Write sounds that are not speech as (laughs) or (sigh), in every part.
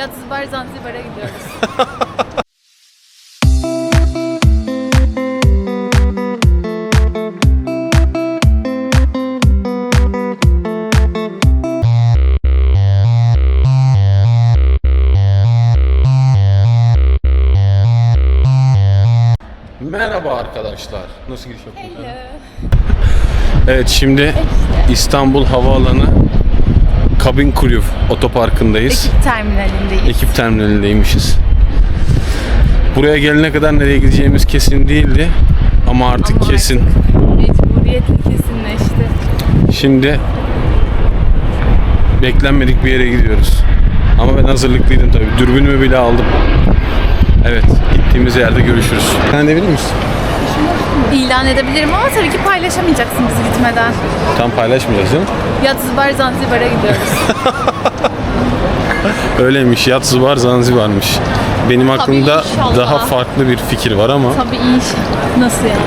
Yatsıbar Zanzibar'a gidiyoruz. (laughs) Merhaba arkadaşlar. Nasıl giriş yapıyorsun? Evet şimdi İstanbul Havaalanı Kabin Kulüp otoparkındayız. Ekip terminalindeyiz. Ekip terminalindeymişiz. Buraya gelene kadar nereye gideceğimiz kesin değildi. Ama artık Ama kesin. Mecburiyetle kesinleşti. Şimdi beklenmedik bir yere gidiyoruz. Ama ben hazırlıklıydım tabii. Dürbünümü bile aldım. Evet, gittiğimiz yerde görüşürüz. Sen de bilir misin? İlan edebilirim ama tabii ki paylaşamayacaksın bizi gitmeden. Tam paylaşmayacağız değil mi? Yatsıbar Zanzibar'a gidiyoruz. (laughs) Öyleymiş, Yatsıbar Zanzibar'mış. Benim aklımda inşallah. daha farklı bir fikir var ama tabii inşallah. Nasıl yani?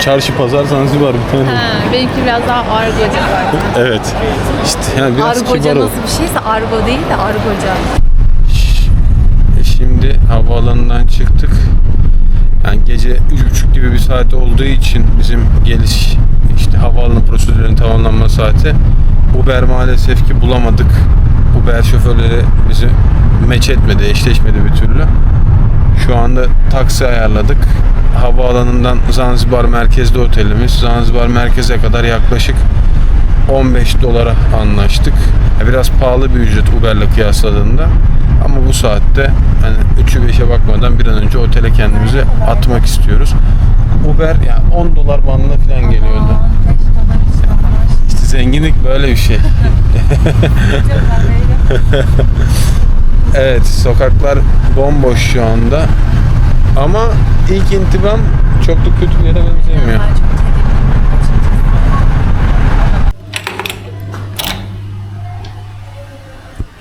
çarşı pazar Zanzibar bir tane. Ha, benimki biraz daha argoca zaten. Evet. İşte yani biraz kibar Argoca ol. nasıl bir şeyse argo değil de argoca. E Şimdi havaalanından çıktık. Yani gece üç buçuk gibi bir saat olduğu için bizim geliş işte havaalanı prosedürünün tamamlanma saati. Uber maalesef ki bulamadık. Uber şoförleri bizi meç etmedi, eşleşmedi bir türlü. Şu anda taksi ayarladık. Havaalanından Zanzibar merkezde otelimiz. Zanzibar merkeze kadar yaklaşık 15 dolara anlaştık. Biraz pahalı bir ücret Uber'le kıyasladığında. Ama bu saatte hani 3'ü 5'e bakmadan bir an önce otele kendimizi atmak istiyoruz. Uber yani 10 dolar bandına falan geliyordu. İşte zenginlik böyle bir şey. (laughs) evet sokaklar bomboş şu anda. Ama ilk intibam çok da kötü bir yere benzemiyor.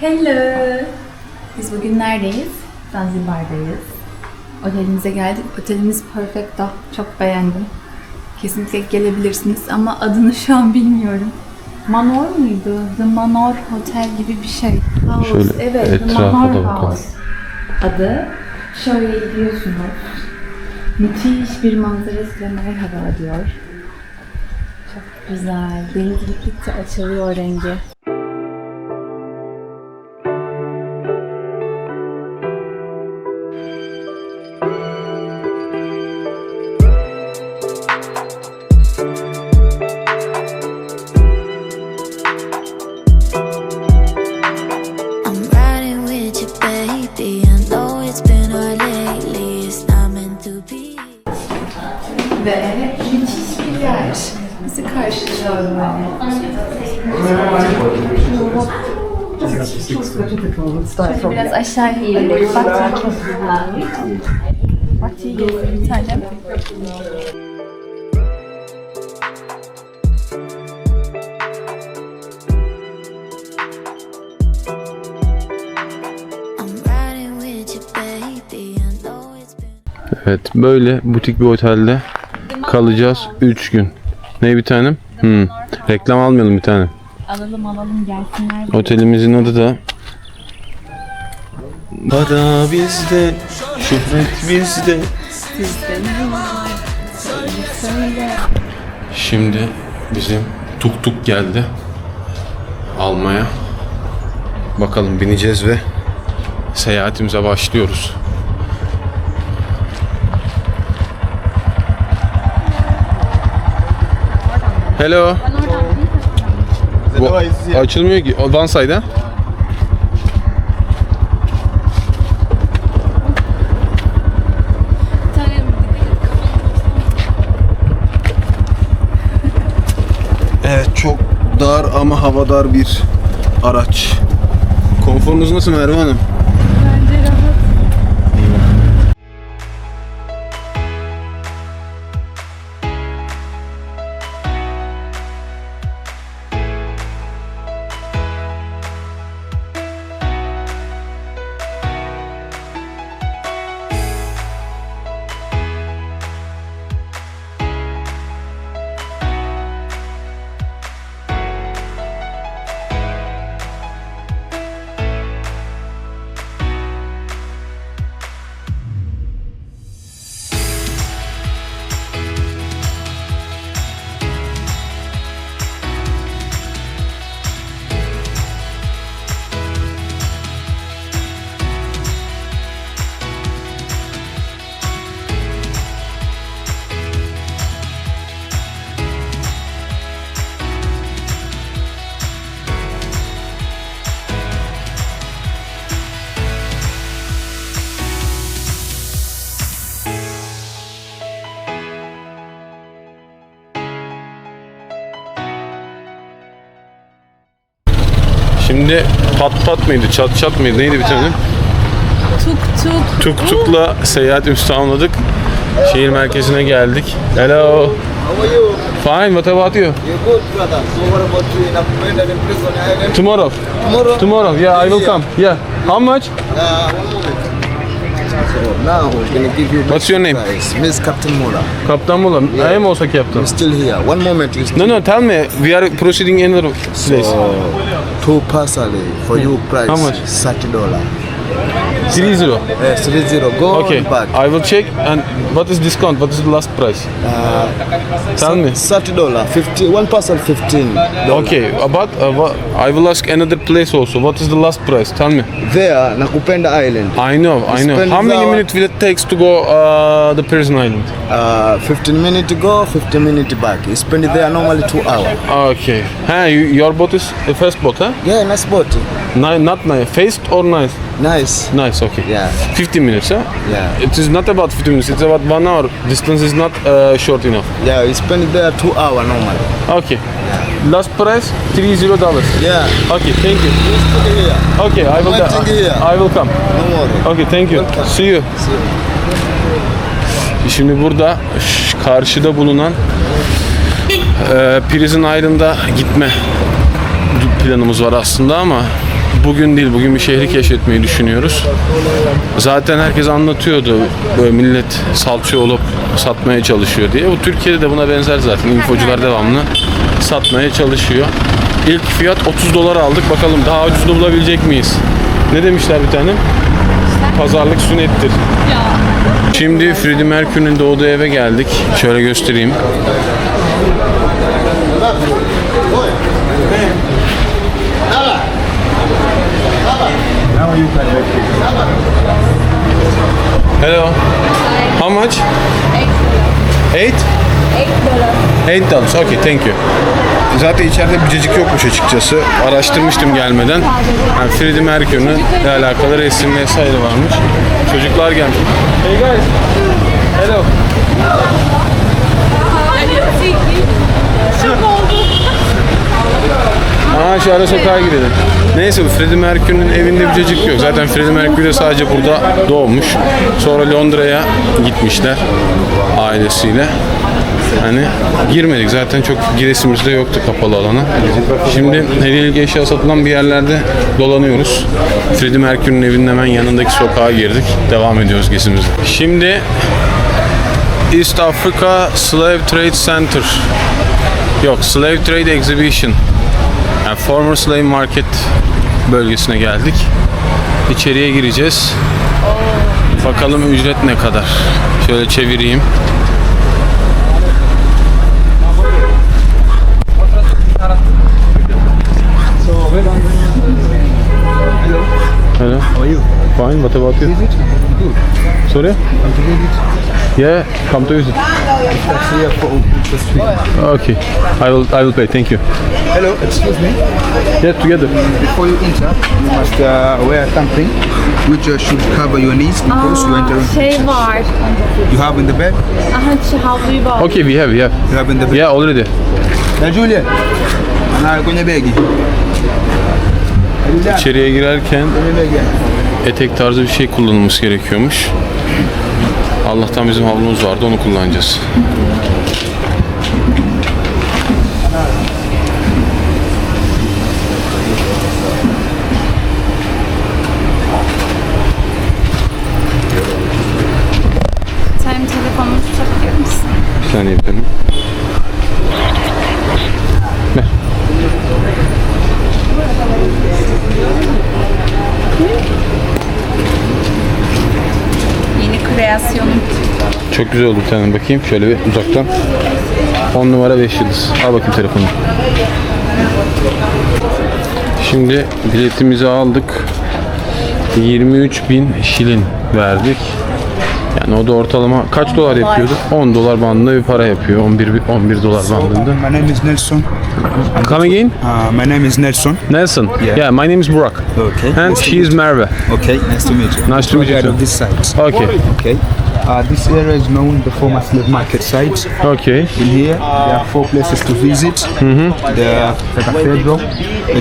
Hello. Biz bugün neredeyiz? Zanzibar'dayız. Otelimize geldik. Otelimiz perfecto. Çok beğendim. Kesinlikle gelebilirsiniz ama adını şu an bilmiyorum. Manor muydu? The Manor Hotel gibi bir şey. House. Şöyle evet, The Manor da. House. Adı. Şöyle gidiyorsunuz. Müthiş bir manzarasıyla merhaba diyor. Çok güzel. Deniz gittikçe açılıyor rengi. Şöyle biraz aşağı inelim. Bak Bahçeyi gezdim bir tane. Evet böyle butik bir otelde kalacağız 3 gün. Ne bir tanem? Hmm. Reklam almayalım bir tane. Alalım alalım gelsinler. Otelimizin adı da Para bizde, şöhret bizde. Şimdi bizim tuk tuk geldi almaya. Bakalım bineceğiz ve seyahatimize başlıyoruz. Hello. Bu açılmıyor ki. One side ha? Bir tane Evet çok dar ama havadar bir araç. Konforunuz nasıl Merve Hanım? Şimdi pat pat mıydı, çat çat mıydı, neydi bir tane? Tuk tuk. Tuk tukla seyahatimizi tamamladık. Şehir merkezine geldik. Hello. How are you? Fine, what about you? You're good, brother. So what about you in Nakupenda in prison island? Tomorrow. Tomorrow? Tomorrow, yeah, I will come. Yeah. How much? Uh, one moment. So now we're gonna give you What's your name? Miss Captain Mola. Kaptan Mula. I am also captain. You're still here. One moment. You're still No, no, tell me. We are proceeding another place. So, Two personally for you price. How much? $30. Three zero. Yes, three zero. Go okay. back. I will check. And what is discount? What is the last price? Uh, Tell me. Thirty dollar. Fifty. One person fifteen. Okay. About uh, I will ask another place also. What is the last price? Tell me. There, Nakupenda Island. I know. I know. How many minutes will it takes to go uh, the prison island? Uh, fifteen minute to go, fifteen minute back. You spend there normally two hours. Okay. Hey, you, your boat is a first boat, huh? Yeah, nice boat. Nice, not nice. Faced or nice? Nice. Nice, okay. Yeah. 50 minutes, huh? Yeah. It is not about 50 minutes, it's about one hour. Distance is not uh, short enough. Yeah, you spend there two hours normally. Okay. Last price, $30. Yeah. Okay, thank you. Here. Okay, I will, here. I will come. No worry. Okay, thank you. See you. Şimdi burada karşıda bulunan e, Prison Island'a gitme planımız var aslında ama bugün değil, bugün bir şehri keşfetmeyi düşünüyoruz. Zaten herkes anlatıyordu böyle millet salça olup satmaya çalışıyor diye. Bu Türkiye'de de buna benzer zaten. İnfocular devamlı satmaya çalışıyor. İlk fiyat 30 dolar aldık. Bakalım daha ucuzunu bulabilecek miyiz? Ne demişler bir tane? Pazarlık sünnettir. Şimdi Freddie Mercury'nin doğduğu eve geldik. Şöyle göstereyim. Hello. How much? Eight? Eight dollars. Okay, thank you. Zaten içeride bücecik yokmuş açıkçası. Araştırmıştım gelmeden. Yani Freddie Mercury'nin ile alakalı resim vesaire varmış. Çocuklar gelmiş. Hey guys. Hello. Aa şu ara sokağa girelim. Neyse Freddie Mercury'nin evinde bir cacık yok. Zaten Freddie Mercury de sadece burada doğmuş. Sonra Londra'ya gitmişler ailesiyle. Hani girmedik zaten çok giresimiz de yoktu kapalı alana. Şimdi hediyelik eşya satılan bir yerlerde dolanıyoruz. Freddie Mercury'nin evinin hemen yanındaki sokağa girdik. Devam ediyoruz gezimize. Şimdi East Africa Slave Trade Center. Yok, Slave Trade Exhibition. Yani Former Slave Market bölgesine geldik. İçeriye gireceğiz. Bakalım ücret ne kadar. Şöyle çevireyim. Hello. How are you? Fine. What about you? Good. Sorry? Yeah, come to visit. Okay, I will. I will pay. Thank you. Hello, excuse me. Yeah, together. Before you enter, you must uh, wear something which uh, should cover your knees because you enter. Şey var. You have in the bed. Aha şu havluyu bağlı. Okay, we have. We have. You have in the bed. Yeah, already. Na Julia. Na kwenye begi. İçeriye girerken etek tarzı bir şey kullanılması gerekiyormuş. Allah'tan bizim havlumuz vardı, onu kullanacağız. Sen telefonunu tutabilir misin? Bir saniye efendim. Çok güzel oldu bir tane bakayım. Şöyle bir uzaktan. 10 numara 5 yıldız. Al bakayım telefonu. Şimdi biletimizi aldık. 23 bin şilin verdik. Yani o da ortalama kaç dolar yapıyordu? 10 dolar bandında bir para yapıyor. 11 bi- 11 dolar bandında. My name is Nelson. Come again? Uh, my name is Nelson. Nelson. Yeah. Yeah, my name is Burak. Okay. And she is Merve. Okay, nice to meet you. Nice to meet you this. Okay. Okay. Uh, this area is known the former slave market site. Okay. In here, there are four places to visit. Mm -hmm. The, the cathedral,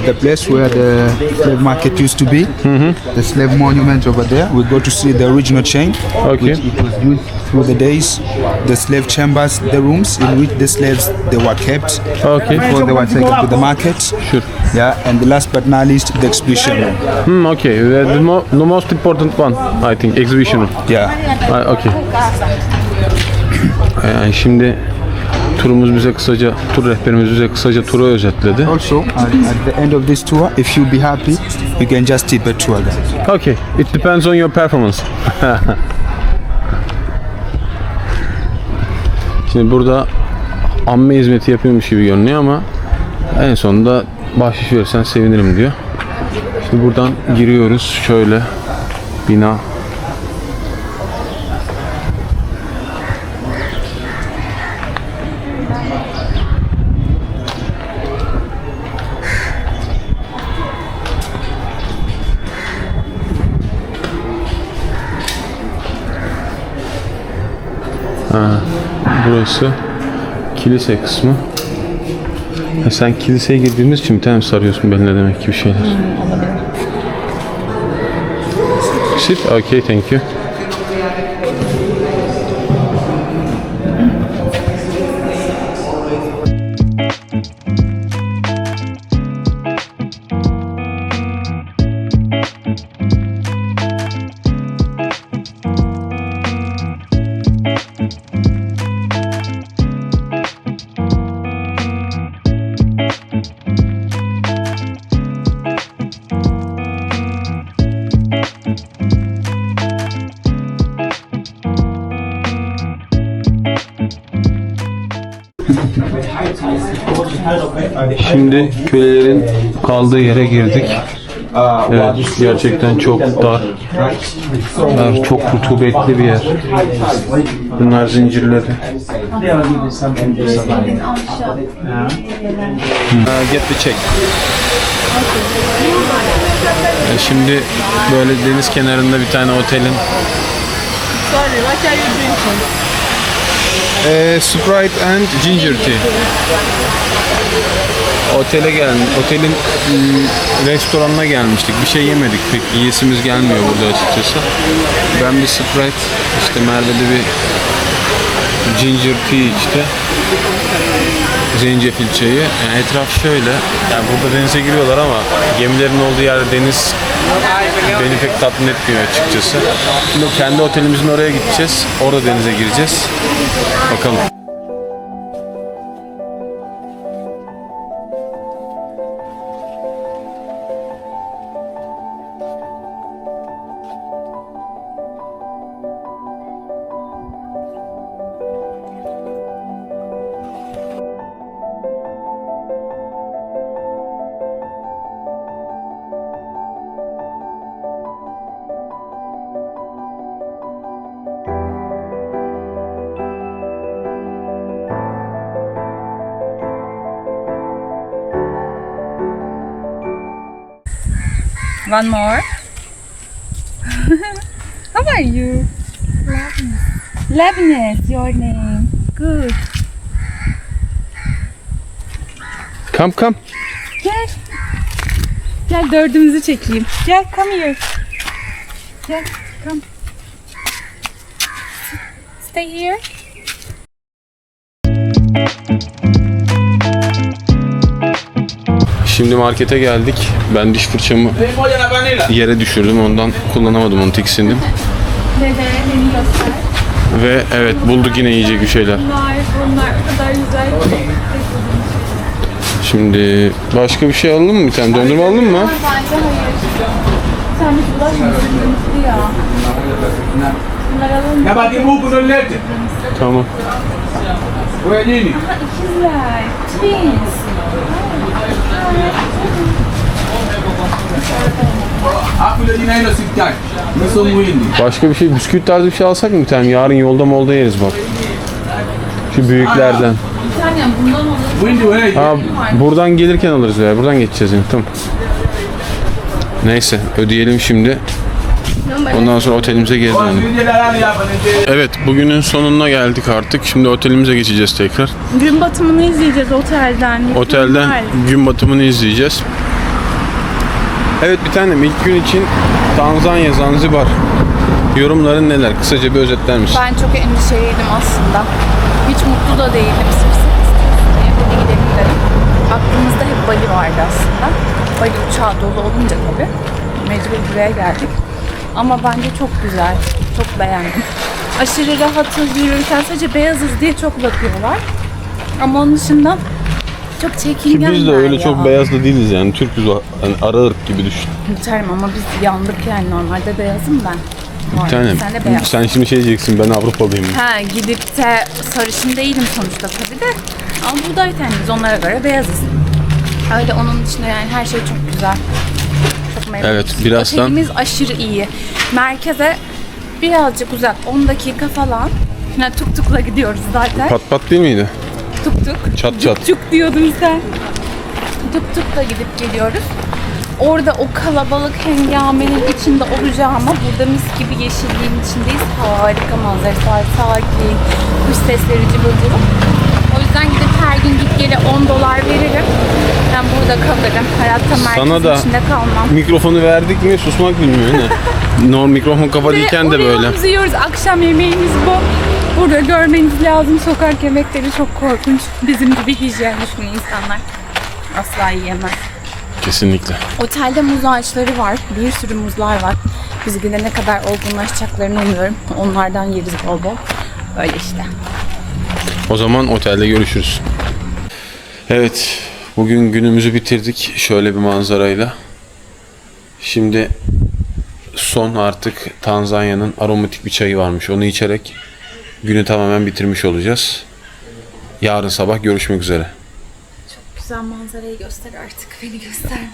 the place where the slave market used to be. Mm -hmm. The slave monument over there. We go to see the original chain, Okay. which it was used through the days. The slave chambers, the rooms in which the slaves they were kept Okay. before they were taken to the market. Sure. Yeah, and the last but not least, the exhibition room. Hmm, okay. The, the, mo- the most important one, I think, exhibition. Yeah. Ha, okay. (coughs) Yani şimdi turumuz bize kısaca, tur rehberimiz bize kısaca turu özetledi. Also, at, at the end of this tour, if you be happy, you can just tip a tour guide. Okay. It depends on your performance. (laughs) Şimdi burada amme hizmeti yapıyormuş gibi görünüyor ama en sonunda bahşiş verirsen sevinirim diyor. Şimdi buradan giriyoruz şöyle bina. Burası kilise kısmı. Ha, sen kiliseye girdiğimiz için bir tane sarıyorsun beline demek ki bir şeyler. Sit. Okay, thank you. Şimdi kölelerin kaldığı yere girdik. Evet, gerçekten çok dar. dar çok rutubetli bir yer. Bunlar zincirleri. Get the check. E, Şimdi böyle deniz kenarında bir tane otelin e, Sprite and Ginger Tea. Otele gel, otelin mm, restoranına gelmiştik. Bir şey yemedik pek. Yiyesimiz gelmiyor burada açıkçası. Ben bir Sprite, işte Merve de bir Ginger Tea içti. Zencefil çayı. Yani etraf şöyle. Yani burada denize giriyorlar ama gemilerin olduğu yer deniz beni pek tatmin etmiyor açıkçası. Şimdi kendi otelimizin oraya gideceğiz. Orada denize gireceğiz. Bakalım. One more. (laughs) How are you? Lebanese, your name. Good. Come come. Gel. Gel dördümüzü çekeyim. Gel come here. Gel come. Stay here. Şimdi markete geldik. Ben diş fırçamı yere düşürdüm. Ondan kullanamadım. Onu tiksindim. Ve evet bulduk yine yiyecek bir şeyler. Bunlar, bunlar o kadar güzel ki. Şimdi başka bir şey alalım mı? Bir tane dondurma alalım mı? Bence hayır. Sen hiç bulaşmıyorsun. Mutlu ya. Bunlar alalım. Ya bak bu bunu lete. Tamam. Wewe nini? İkizler. Twins. Başka bir şey, bisküvit tarzı bir şey alsak mı bir tane? Yarın yolda molda yeriz bak. Şu büyüklerden. Ha, buradan gelirken alırız ya. Buradan geçeceğiz yani. Tamam. Neyse ödeyelim şimdi. Ondan sonra otelimize geri dönelim. Evet bugünün sonuna geldik artık. Şimdi otelimize geçeceğiz tekrar. Gün batımını izleyeceğiz otelden. Otelden gün batımını izleyeceğiz. Evet bir tanem ilk gün için Tanzanya, Zanzibar yorumların neler? Kısaca bir özetler misin? Ben çok endişeliydim aslında. Hiç mutlu da değildim. Sırf sırf hadi gidelim dedim. Aklımızda hep Bali vardı aslında. Bali uçağı dolu olunca tabii. Mecbur buraya geldik. Ama bence çok güzel. Çok beğendim. Aşırı rahatız yürürken sadece beyazız diye çok bakıyorlar. Ama onun dışında çok Ki çekingenler biz de öyle ya. çok beyaz da değiliz yani. Türk'üz o. Yani ara ırk gibi düşün. Muhterem ama biz yandık yani normalde beyazım ben. Bir tanem. Sen de beyaz. Sen şimdi şey diyeceksin ben Avrupalıyım. Ha gidip de sarışın değilim sonuçta tabii de. Ama buğday tenliyiz onlara göre beyazız. Öyle onun dışında yani her şey çok güzel. Çok memnunuz. Evet, birazdan- Otelimiz aşırı iyi. Merkeze birazcık uzak 10 dakika falan. Yani tuk tukla gidiyoruz zaten. Pat pat değil miydi? Tuk tuk. Çat çat. Tuk diyordun sen. Tuk tukla gidip geliyoruz. Orada o kalabalık hengamenin içinde olacağıma burada mis gibi yeşilliğin içindeyiz. Harika manzaralar, sakin, kuş sesleri cıvıl cıvıl. O yüzden gidip her gün git gele 10 dolar veririm. Ben burada kalırım. Hayatta merkezin Sana da içinde kalmam. mikrofonu verdik mi susmak bilmiyor ne? (laughs) Normal mikrofon kapalıyken de böyle. Oreo'muzu yiyoruz. Akşam yemeğimiz bu. Burada görmeniz lazım. Sokak yemekleri çok korkunç. Bizim gibi hijyen düşkün insanlar. Asla yiyemez. Kesinlikle. Otelde muz ağaçları var. Bir sürü muzlar var. Biz gidene kadar olgunlaşacaklarını umuyorum. Onlardan yeriz bol bol. Öyle işte. O zaman otelde görüşürüz. Evet, bugün günümüzü bitirdik şöyle bir manzarayla. Şimdi son artık Tanzanya'nın aromatik bir çayı varmış. Onu içerek günü tamamen bitirmiş olacağız. Yarın sabah görüşmek üzere. Güzel manzarayı göster artık. Beni gösterme.